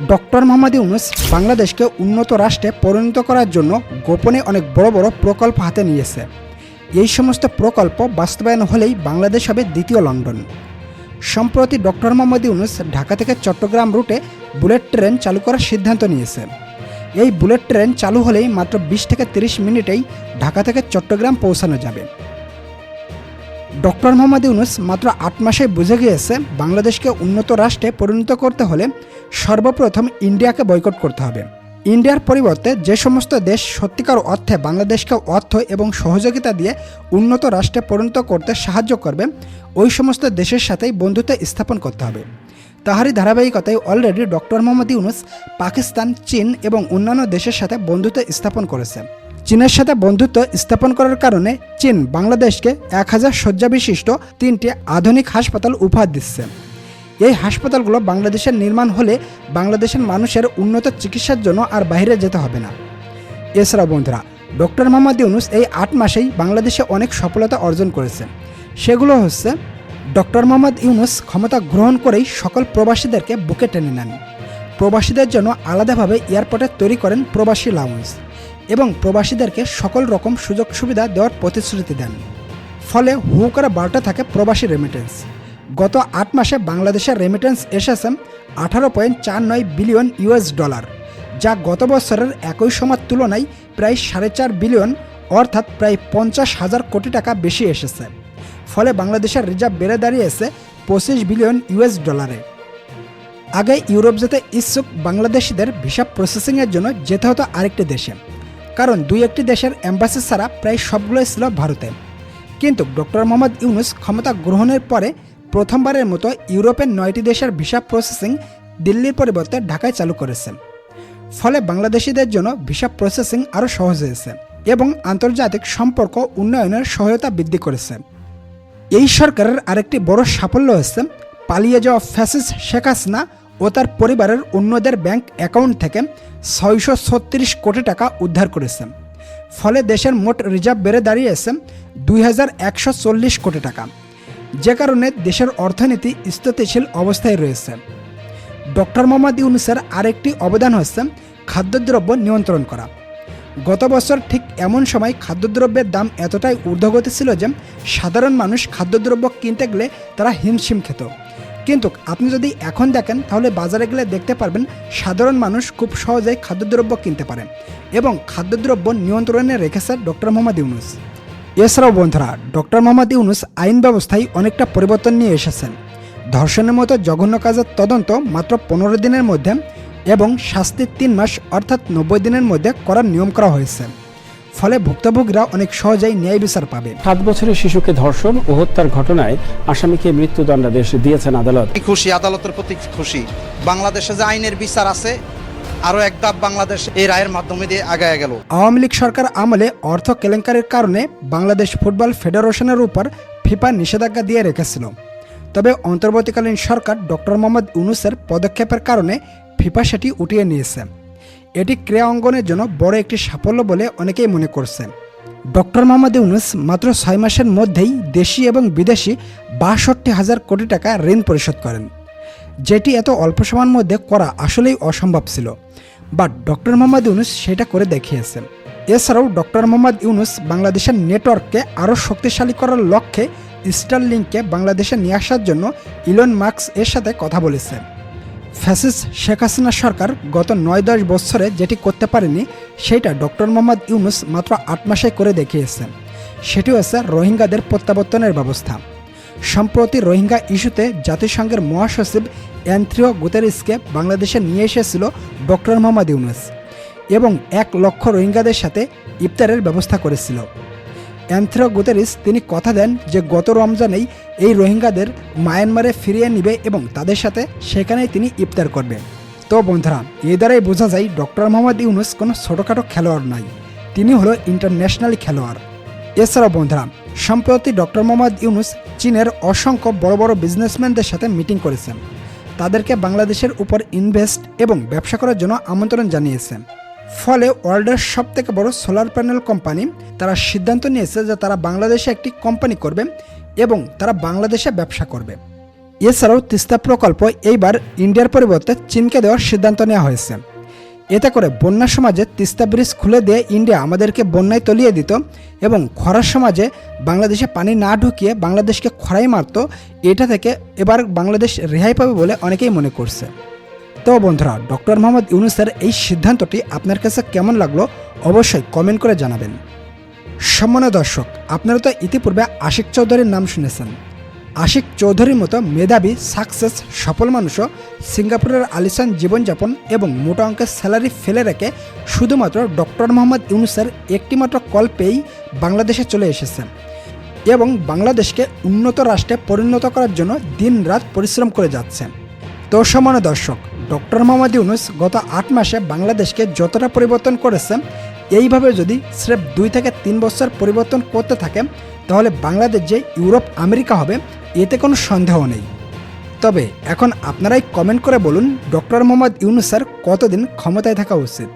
Doctor Mohammad Yunus বাংলাদেশকে উন্নত রাষ্ট্রে পরিণত করার জন্য গোপনে অনেক বড় বড় প্রকল্প হাতে নিয়েছে। এই সমস্ত প্রকল্প বাস্তবায়ন হলেই বাংলাদেশ হবে দ্বিতীয় লন্ডন। সম্প্রতি ডক্টর মোহাম্মদ ইউনুস ঢাকা থেকে চট্টগ্রাম রুটে বুলেট ট্রেন চালু করার সিদ্ধান্ত নিয়েছে। এই বুলেট ট্রেন চালু হলেই মাত্র বিশ থেকে তিরিশ মিনিটেই ঢাকা থেকে চট্টগ্রাম পৌঁছানো যাবে। ডক্টর মোহাম্মদ ইউনুস মাত্র আট মাসে বুঝে গিয়েছে বাংলাদেশকে উন্নত রাষ্ট্রে পরিণত করতে হলে সর্বপ্রথম ইন্ডিয়াকে বয়কট করতে হবে। ইন্ডিয়ার পরিবর্তে যে সমস্ত দেশ সত্যিকার অর্থে বাংলাদেশকে অর্থ এবং সহযোগিতা দিয়ে উন্নত রাষ্ট্রে পরিণত করতে সাহায্য করবে, ওই সমস্ত দেশের সাথেই বন্ধুত্ব স্থাপন করতে হবে। তাহারই ধারাবাহিকতায় অলরেডি ডক্টর মোহাম্মদ ইউনুস পাকিস্তান, চীন এবং অন্যান্য দেশের সাথে বন্ধুত্ব স্থাপন করেছে। চীনের সাথে বন্ধুত্ব স্থাপন করার কারণে চীন বাংলাদেশকে এক হাজার শয্যা বিশিষ্ট তিনটি আধুনিক হাসপাতাল উপহার দিচ্ছে। এই হাসপাতালগুলো বাংলাদেশের নির্মাণ হলে বাংলাদেশের মানুষের উন্নত চিকিৎসার জন্য আর বাইরে যেতে হবে না। এছাড়াও বন্ধুরা, ডক্টর মোহাম্মদ ইউনুস এই আট মাসেই বাংলাদেশে অনেক সফলতা অর্জন করেছে সেগুলো হচ্ছে, ডক্টর মোহাম্মদ ইউনুস ক্ষমতা গ্রহণ করেই সকল প্রবাসীদেরকে বুকে টেনে নেন। প্রবাসীদের জন্য আলাদাভাবে এয়ারপোর্টে তৈরি করেন প্রবাসী লাউঞ্জ। এবং প্রবাসীদেরকে সকল রকম সুযোগ সুবিধা দেওয়ার প্রতিশ্রুতি দেন। ফলে হু করে বারোটা থাকে প্রবাসী রেমিটেন্স গত আট মাসে বাংলাদেশের রেমিটেন্স এসেছে আঠারো পয়েন্ট চার নয় বিলিয়ন ইউএস ডলার, যা গত বছরের একই সময়ের তুলনায় প্রায় সাড়ে চার বিলিয়ন, অর্থাৎ প্রায় পঞ্চাশ হাজার কোটি টাকা বেশি এসেছে। ফলে বাংলাদেশের রিজার্ভ বেড়ে দাঁড়িয়েছে পঁচিশ বিলিয়ন ইউএস ডলারে। আগে ইউরোপ যেতে ইচ্ছুক বাংলাদেশিদের ভিসা প্রসেসিংয়ের জন্য যেতে হতো আরেকটি দেশে। কারণ দুই একটি দেশের অ্যাম্বাসি ছাড়া প্রায় সবগুলোই ছিল ভারতে। কিন্তু ডক্টর মোহাম্মদ ইউনুস ক্ষমতা গ্রহণের পরে প্রথমবারের মতো ইউরোপের নয়টি দেশের ভিসা প্রসেসিং দিল্লির পরিবর্তে ঢাকায় চালু করেছে। ফলে বাংলাদেশিদের জন্য ভিসা প্রসেসিং আরও সহজ হয়েছে এবং আন্তর্জাতিক সম্পর্ক উন্নয়নের সহায়তা বৃদ্ধি করেছে। এই সরকারের আরেকটি বড় সাফল্য হচ্ছে পালিয়ে যাওয়া ফ্যাসিস শেখ হাসিনা ও তার পরিবারের অন্যদের ব্যাংক অ্যাকাউন্ট থেকে ছয়শো ছত্রিশ কোটি টাকা উদ্ধার করেছে। ফলে দেশের মোট রিজার্ভ বেড়ে দাঁড়িয়েছে দুই হাজার একশো চল্লিশ কোটি টাকা। যে কারণে দেশের অর্থনীতি স্থিতিশীল অবস্থায় রয়েছে। ডক্টর মোহাম্মদ ইউনুসের আরেকটি অবদান হচ্ছে খাদ্যদ্রব্য নিয়ন্ত্রণ করা। গত বছর ঠিক এমন সময় খাদ্যদ্রব্যের দাম এতটাই ঊর্ধ্বগতি ছিল যে সাধারণ মানুষ খাদ্যদ্রব্য কিনতে গেলে তারা হিমশিম খেত। কিন্তু আপনি যদি এখন দেখেন, তাহলে বাজারে গেলে দেখতে পারবেন সাধারণ মানুষ খুব সহজেই খাদ্যদ্রব্য কিনতে পারেন এবং খাদ্যদ্রব্য নিয়ন্ত্রণে রেখেছে ডক্টর মোহাম্মদ ইউনুস। এছাড়াও বন্ধুরা, ডক্টর মোহাম্মদ ইউনুস আইন ব্যবস্থায় অনেকটা পরিবর্তন নিয়ে এসেছেন। ধর্ষণের মতো জঘন্য কাজের তদন্ত মাত্র পনেরো দিনের মধ্যে এবং শাস্তির তিন মাস অর্থাৎ নব্বই দিনের মধ্যে করার নিয়ম করা হয়েছে। ফলে ভুক্তভোগীরা অনেক সহজেই ন্যায় বিচার পাবে। সাত বছরের শিশুকে ধর্ষণ ও হত্যার ঘটনায় আসামিকে মৃত্যুদণ্ডাদেশ দিয়েছেন আদালত। খুশি আদালতের প্রতি খুশি। বাংলাদেশে যে আইনের বিচার আছে আরও এক ধাপ বাংলাদেশ এই রায়ের মাধ্যমে দিয়ে আগায় গেল। আওয়ামী লীগ সরকার আমলে অর্থ কেলেঙ্কারির কারণে বাংলাদেশ ফুটবল ফেডারেশনের উপর ফিফা নিষেধাজ্ঞা দিয়ে রেখেছিল। তবে অন্তর্বর্তীকালীন সরকার ডক্টর মোহাম্মদ ইউনুসের পদক্ষেপের কারণে ফিফা সেটি উঠিয়ে নিয়েছে। এটি ক্রীড়া অঙ্গনের জন্য বড় একটি সাফল্য বলে অনেকেই মনে করছেন। ডক্টর মোহাম্মদ ইউনুস মাত্র ছয় মাসের মধ্যেই দেশি এবং বিদেশি বাষট্টি হাজার কোটি টাকা ঋণ পরিশোধ করেন। যেটি এত অল্প সময়ের মধ্যে করা আসলেই অসম্ভব ছিল। বাট ডক্টর মোহাম্মদ ইউনুস সেটা করে দেখিয়েছেন। এছাড়াও ডক্টর মোহাম্মদ ইউনুস বাংলাদেশের নেটওয়ার্ককে আরও শক্তিশালী করার লক্ষ্যে স্টার লিঙ্ককে বাংলাদেশে নিয়ে আসার জন্য ইলন মার্কস এর সাথে কথা বলেছেন। ফ্যাসিস শেখ হাসিনা সরকার গত নয় দশ বছরে যেটি করতে পারেনি সেটা ডক্টর মোহাম্মদ ইউনুস মাত্র আট মাসে করে দেখিয়েছেন। সেটি হচ্ছে রোহিঙ্গাদের প্রত্যাবর্তনের ব্যবস্থা। সম্প্রতি রোহিঙ্গা ইস্যুতে জাতিসংঘের মহাসচিব অ্যান্থ্রিও গুতেরিসকে বাংলাদেশে নিয়ে এসেছিল ডক্টর মোহাম্মদ ইউনুস এবং এক লক্ষ রোহিঙ্গাদের সাথে ইফতারের ব্যবস্থা করেছিল। অ্যান্থ্রো গুতেরিস তিনি কথা দেন যে গত রমজানেই এই রোহিঙ্গাদের মায়ানমারে ফিরিয়ে নিবে এবং তাদের সাথে সেখানেই তিনি ইফতার করবেন তো বন্ধুরা, এ দ্বারাই বোঝা যায় ডক্টর মোহাম্মদ ইউনুস কোনো ছোটোখাটো খেলোয়াড় নয়, তিনি হলো ইন্টারন্যাশনাল খেলোয়াড়। এছাড়াও বন্ধুরা, সম্প্রতি ডক্টর মোহাম্মদ ইউনুস চীনের অসংখ্য বড় বড় বিজনেসম্যানদের সাথে মিটিং করেছেন। তাদেরকে বাংলাদেশের উপর ইনভেস্ট এবং ব্যবসা করার জন্য আমন্ত্রণ জানিয়েছেন। ফলে ওয়ার্ল্ডের সব থেকে বড় সোলার প্যানেল কোম্পানি তারা সিদ্ধান্ত নিয়েছে যে তারা বাংলাদেশে একটি কোম্পানি করবে এবং তারা বাংলাদেশে ব্যবসা করবে। এছাড়াও তিস্তা প্রকল্প এইবার ইন্ডিয়ার পরিবর্তে চীনকে দেওয়ার সিদ্ধান্ত নেওয়া হয়েছে। এতে করে বন্যার সমাজে তিস্তা ব্রিজ খুলে দিয়ে ইন্ডিয়া আমাদেরকে বন্যায় তলিয়ে দিত এবং খরার সমাজে বাংলাদেশে পানি না ঢুকিয়ে বাংলাদেশকে খরাই মারত, এটা থেকে এবার বাংলাদেশ রেহাই পাবে বলে অনেকেই মনে করছে। তো বন্ধুরা, ডক্টর মোহাম্মদ ইউনুসের এই সিদ্ধান্তটি আপনার কাছে কেমন লাগল অবশ্যই কমেন্ট করে জানাবেন। সম্মানীয় দর্শক, আপনারা তো ইতিপূর্বে আশিক চৌধুরীর নাম শুনেছেন। আশিক চৌধুরীর মতো মেধাবী সাকসেস সফল মানুষও সিঙ্গাপুরের আলিসান জীবনযাপন এবং মোটা অঙ্কের স্যালারি ফেলে রেখে শুধুমাত্র ডক্টর মোহাম্মদ ইউনুসের একটিমাত্র কল পেয়েই বাংলাদেশে চলে এসেছেন এবং বাংলাদেশকে উন্নত রাষ্ট্রে পরিণত করার জন্য দিনরাত পরিশ্রম করে যাচ্ছেন তো সমান দর্শক ডক্টর মোহাম্মদ ইউনুস গত আট মাসে বাংলাদেশকে যতটা পরিবর্তন করেছে, এইভাবে যদি স্রেফ দুই থেকে তিন বছর পরিবর্তন করতে থাকে, তাহলে বাংলাদেশ যে ইউরোপ, আমেরিকা হবে, এতে কোনো সন্দেহ নেই। তবে এখন আপনারাই কমেন্ট করে বলুন, ডক্টর মোহাম্মদ ইউনুসের কতদিন ক্ষমতায় থাকা উচিত?